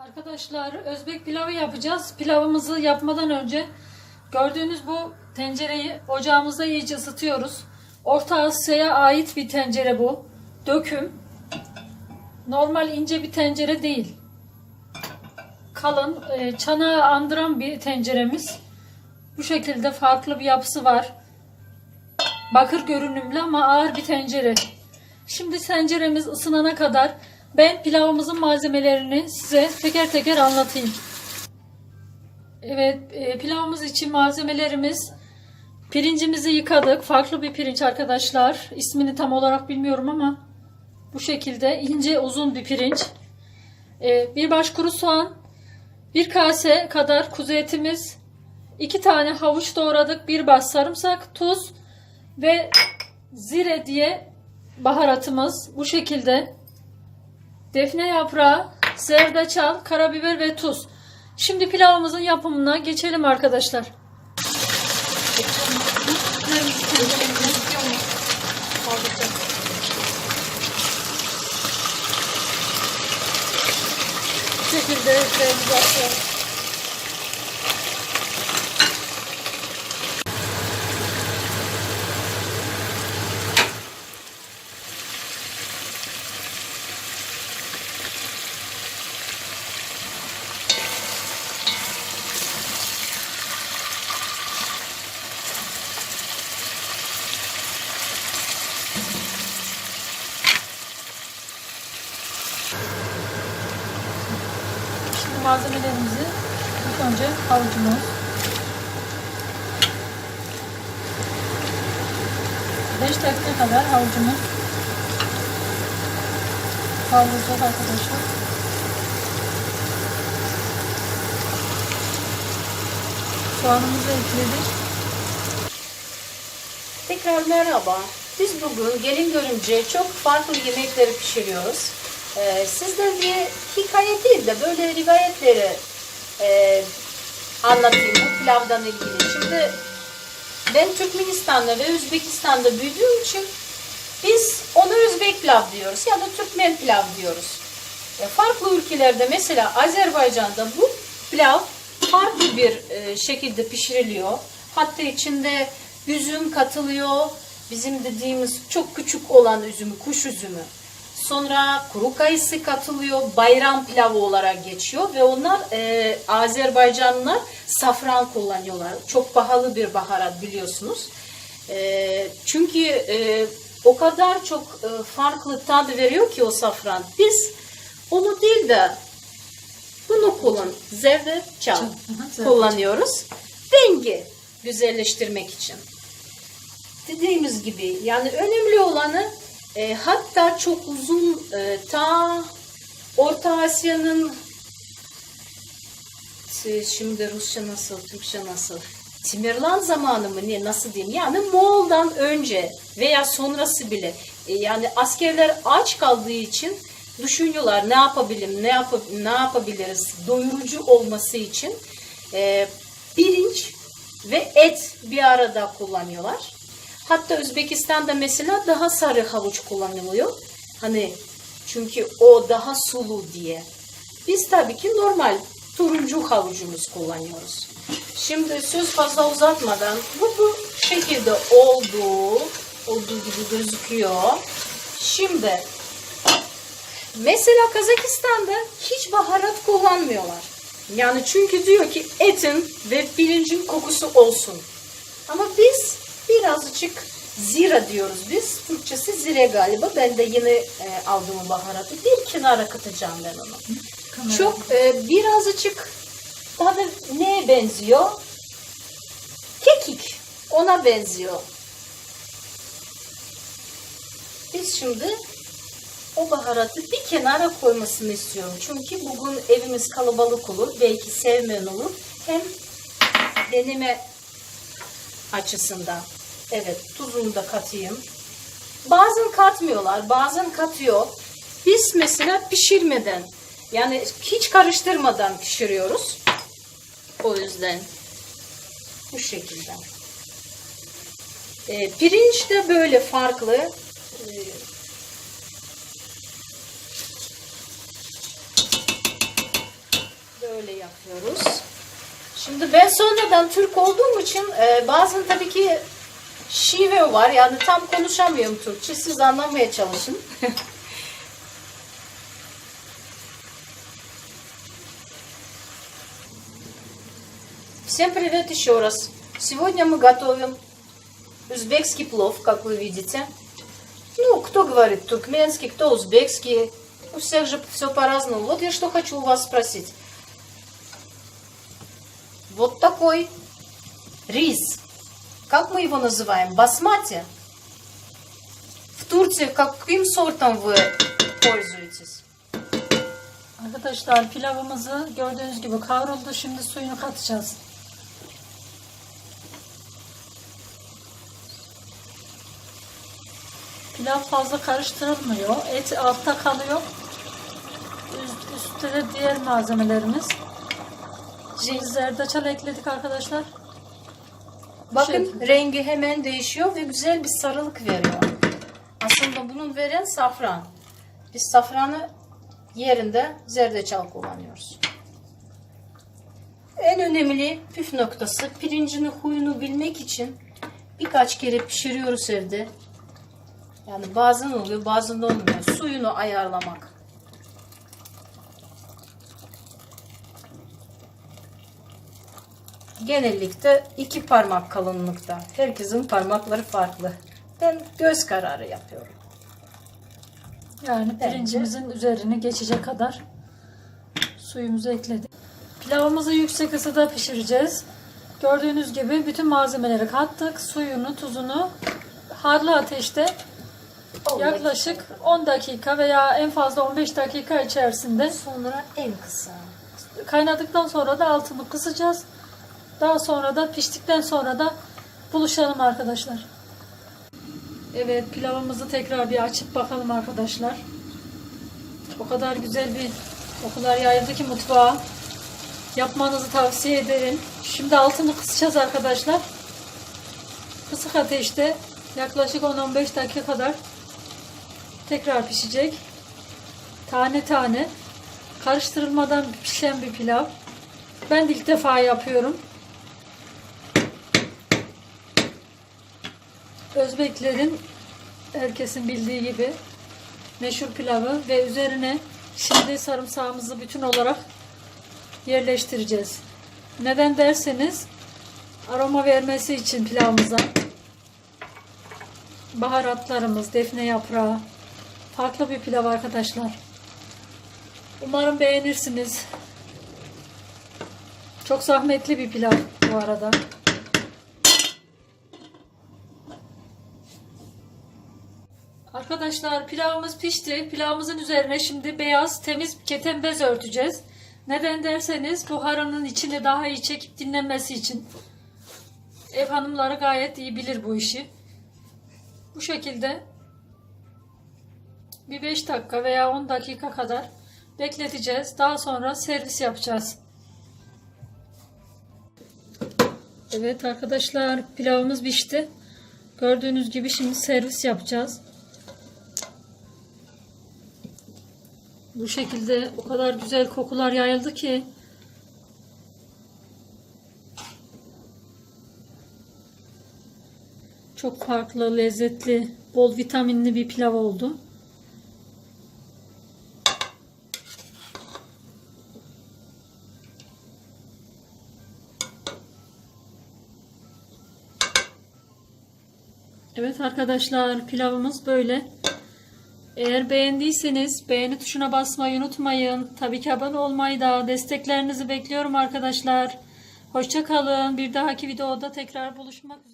Arkadaşlar Özbek pilavı yapacağız. Pilavımızı yapmadan önce gördüğünüz bu tencereyi ocağımızda iyice ısıtıyoruz. Orta Asya'ya ait bir tencere bu. Döküm. Normal ince bir tencere değil. Kalın, e, çanağı andıran bir tenceremiz. Bu şekilde farklı bir yapısı var. Bakır görünümlü ama ağır bir tencere. Şimdi tenceremiz ısınana kadar ben pilavımızın malzemelerini size teker teker anlatayım. Evet, e, pilavımız için malzemelerimiz pirincimizi yıkadık. Farklı bir pirinç arkadaşlar. İsmini tam olarak bilmiyorum ama bu şekilde ince uzun bir pirinç. E, bir baş kuru soğan, bir kase kadar kuzu etimiz, iki tane havuç doğradık, bir baş sarımsak, tuz ve zire diye baharatımız bu şekilde. Defne yaprağı, zerdeçal, karabiber ve tuz. Şimdi pilavımızın yapımına geçelim arkadaşlar. Bu şekilde malzemelerimizi ilk önce havucumuz. 5 dakika kadar havucumuz kavrulacak arkadaşlar. Soğanımızı ekledik. Tekrar merhaba. Biz bugün gelin görümce çok farklı yemekleri pişiriyoruz. Ee, sizden bir hikaye değil de böyle rivayetleri e, anlatayım bu pilavdan ilgili. Şimdi ben Türkmenistan'da ve Özbekistan'da büyüdüğüm için biz ona Özbek pilav diyoruz ya da Türkmen pilav diyoruz. E, farklı ülkelerde mesela Azerbaycan'da bu pilav farklı bir e, şekilde pişiriliyor. Hatta içinde üzüm katılıyor. Bizim dediğimiz çok küçük olan üzümü, kuş üzümü. Sonra kuru kayısı katılıyor. Bayram pilavı olarak geçiyor ve onlar e, Azerbaycanlılar safran kullanıyorlar. Çok pahalı bir baharat biliyorsunuz. E, çünkü e, o kadar çok e, farklı tadı veriyor ki o safran. Biz onu değil de bunu kullan, zerdeçal. kullanıyoruz. Rengi güzelleştirmek için. Dediğimiz gibi yani önemli olanı e, hatta çok uzun e, ta Orta Asya'nın e, şimdi Rusça nasıl, Türkçe nasıl? Timirlan zamanı mı ne nasıl diyeyim? Yani Moğol'dan önce veya sonrası bile e, yani askerler aç kaldığı için düşünüyorlar ne yapabilirim, ne, yap ne yapabiliriz doyurucu olması için e, pirinç ve et bir arada kullanıyorlar. Hatta Özbekistan'da mesela daha sarı havuç kullanılıyor. Hani çünkü o daha sulu diye. Biz tabii ki normal turuncu havucumuz kullanıyoruz. Şimdi söz fazla uzatmadan bu bu şekilde oldu. Olduğu gibi gözüküyor. Şimdi mesela Kazakistan'da hiç baharat kullanmıyorlar. Yani çünkü diyor ki etin ve pirincin kokusu olsun. Ama biz birazcık zira diyoruz biz. Türkçesi zire galiba. Ben de yine e, aldım o baharatı. Bir kenara katacağım ben onu. Kamera. Çok e, birazcık daha da neye benziyor? Kekik. Ona benziyor. Biz şimdi o baharatı bir kenara koymasını istiyorum. Çünkü bugün evimiz kalabalık olur. Belki sevmeyen olur. Hem deneme açısından. Evet tuzunu da katayım. Bazen katmıyorlar, bazen katıyor. Biz mesela pişirmeden yani hiç karıştırmadan pişiriyoruz. O yüzden bu şekilde. Ee, pirinç de böyle farklı. Ee, yapıyoruz. Şimdi ben sonradan Türk olduğum için e, bazen tabii ki şive var. Yani tam konuşamıyorum Türkçe. Siz anlamaya çalışın. Всем привет еще раз. Сегодня мы готовим узбекский плов, как вы видите. Ну, кто говорит туркменский, кто узбекский. У всех же все по-разному. Вот я что хочу у вас спросить. Вот такой рис. Как мы его называем? Басмати? В Турции каким сортом вы пользуетесь? Arkadaşlar pilavımızı gördüğünüz gibi kavruldu. Şimdi suyunu katacağız. Pilav fazla karıştırılmıyor. Et altta kalıyor. Üst, üstte de diğer malzemelerimiz. Şimdi zerdeçal ekledik arkadaşlar. Bakın Şey- rengi hemen değişiyor ve güzel bir sarılık veriyor. Aslında bunun veren safran. Biz safranı yerinde zerdeçal kullanıyoruz. En önemli püf noktası pirincini huyunu bilmek için birkaç kere pişiriyoruz evde. Yani bazen oluyor bazen olmuyor. Suyunu ayarlamak. Genellikle iki parmak kalınlıkta. Herkesin parmakları farklı. Ben göz kararı yapıyorum. Yani Bence- pirincimizin üzerini geçecek kadar suyumuzu ekledik. Pilavımızı yüksek ısıda pişireceğiz. Gördüğünüz gibi bütün malzemeleri kattık. Suyunu, tuzunu harlı ateşte yaklaşık 10 dakika veya en fazla 15 dakika içerisinde sonra en kısa. kaynadıktan sonra da altını kısacağız. Daha sonra da piştikten sonra da buluşalım arkadaşlar. Evet pilavımızı tekrar bir açıp bakalım arkadaşlar. O kadar güzel bir o kadar yayıldı ki mutfağa. Yapmanızı tavsiye ederim. Şimdi altını kısacağız arkadaşlar. Kısık ateşte yaklaşık 10-15 dakika kadar tekrar pişecek. Tane tane karıştırılmadan pişen bir pilav. Ben de ilk defa yapıyorum. Özbeklerin herkesin bildiği gibi meşhur pilavı ve üzerine şimdi sarımsağımızı bütün olarak yerleştireceğiz. Neden derseniz aroma vermesi için pilavımıza baharatlarımız, defne yaprağı farklı bir pilav arkadaşlar. Umarım beğenirsiniz. Çok zahmetli bir pilav bu arada. Arkadaşlar pilavımız pişti. Pilavımızın üzerine şimdi beyaz temiz keten bez örteceğiz. Neden derseniz buharının içini daha iyi çekip dinlenmesi için. Ev hanımları gayet iyi bilir bu işi. Bu şekilde bir 5 dakika veya 10 dakika kadar bekleteceğiz. Daha sonra servis yapacağız. Evet arkadaşlar pilavımız pişti. Gördüğünüz gibi şimdi servis yapacağız. Bu şekilde o kadar güzel kokular yayıldı ki çok farklı, lezzetli, bol vitaminli bir pilav oldu. Evet arkadaşlar pilavımız böyle. Eğer beğendiyseniz beğeni tuşuna basmayı unutmayın. Tabii ki abone olmayı da desteklerinizi bekliyorum arkadaşlar. Hoşça kalın. Bir dahaki videoda tekrar buluşmak üzere.